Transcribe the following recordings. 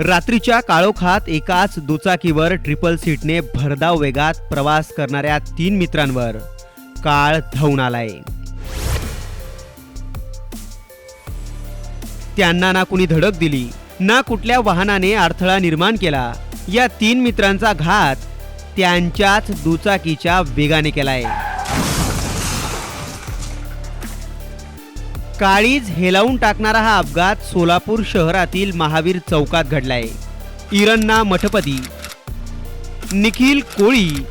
रात्रीच्या काळोखात एकाच दुचाकीवर ट्रिपल सीटने भरधाव वेगात प्रवास करणाऱ्या तीन मित्रांवर काळ धावून आलाय. त्यांना ना कुणी धडक दिली ना कुठल्या वाहनाने अडथळा निर्माण केला या तीन मित्रांचा घात त्यांच्याच दुचाकीच्या वेगाने केलाय. काळीज हेलावून टाकणारा हा अपघात सोलापूर शहरातील महावीर चौकात घडलाय. इरन्ना मठपती निखिल कोळी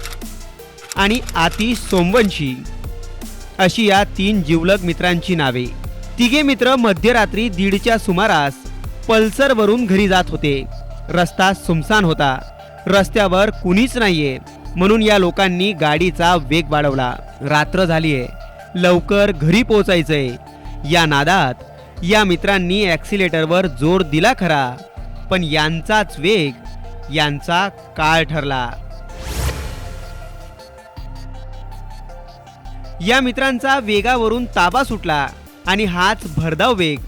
आणि आतिश सोमवंशी अशी या तीन जिवलग मित्रांची नावे. तिघे मित्र मध्यरात्री दीडच्या सुमारास पल्सरवरून घरी जात होते. रस्ता सुमसान होता. रस्त्यावर कुणीच नाहीये म्हणून या लोकांनी गाडीचा वेग वाढवला. रात्र झालीये. लवकर घरी पोहोचायचंय. या नादात या मित्रांनी ॲक्सिलेटरवर जोर दिला खरा पण यांचाच वेग यांचा काळ ठरला. या मित्रांचा वेगावरून ताबा सुटला आणि हाच भरधाव वेग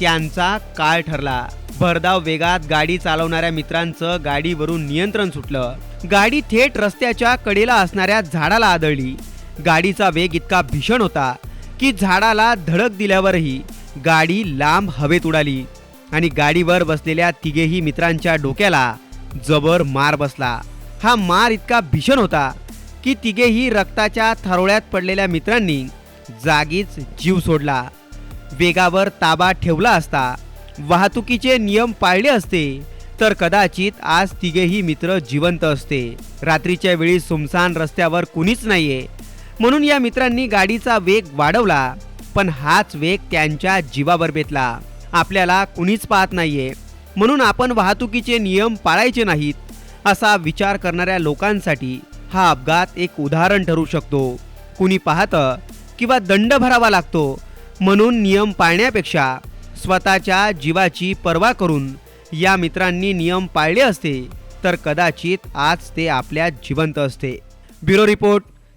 त्यांचा काळ ठरला. भरधाव वेगात गाडी चालवणाऱ्या मित्रांचं गाडीवरून नियंत्रण सुटलं. गाडी थेट रस्त्याच्या कडेला असणाऱ्या झाडाला आदळली. गाडीचा वेग इतका भीषण होता की झाडाला धडक दिल्यावरही गाडी लांब हवेत उडाली आणि गाडीवर बसलेल्या तिघेही मित्रांच्या डोक्याला जबर मार बसला. हा मार इतका भीषण होता की तिघेही रक्ताच्या थारोळ्यात पडलेल्या मित्रांनी जागीच जीव सोडला. वेगावर ताबा ठेवला असता वाहतुकीचे नियम पाळले असते तर कदाचित आज तिघेही मित्र जिवंत असते. रात्रीच्या वेळी सुमसान रस्त्यावर कुणीच नाहीये. म्हणून या मित्रांनी गाडीचा वेग वाढवला पण हाच वेग त्यांच्या जीवावर बेतला. आपल्याला कुणीच पाहत नाहीये. म्हणून आपण वाहतुकीचे नियम पाळायचे नाहीत असा विचार करणाऱ्या लोकांसाठी हा अपघात एक उदाहरण ठरू शकतो. कुणी पाहतं किंवा दंड भरावा लागतो म्हणून नियम पाळण्यापेक्षा स्वतःच्या जीवाची पर्वा करून या मित्रांनी नियम पाळले असते तर कदाचित आज ते आपल्या जिवंत असते. Bureau report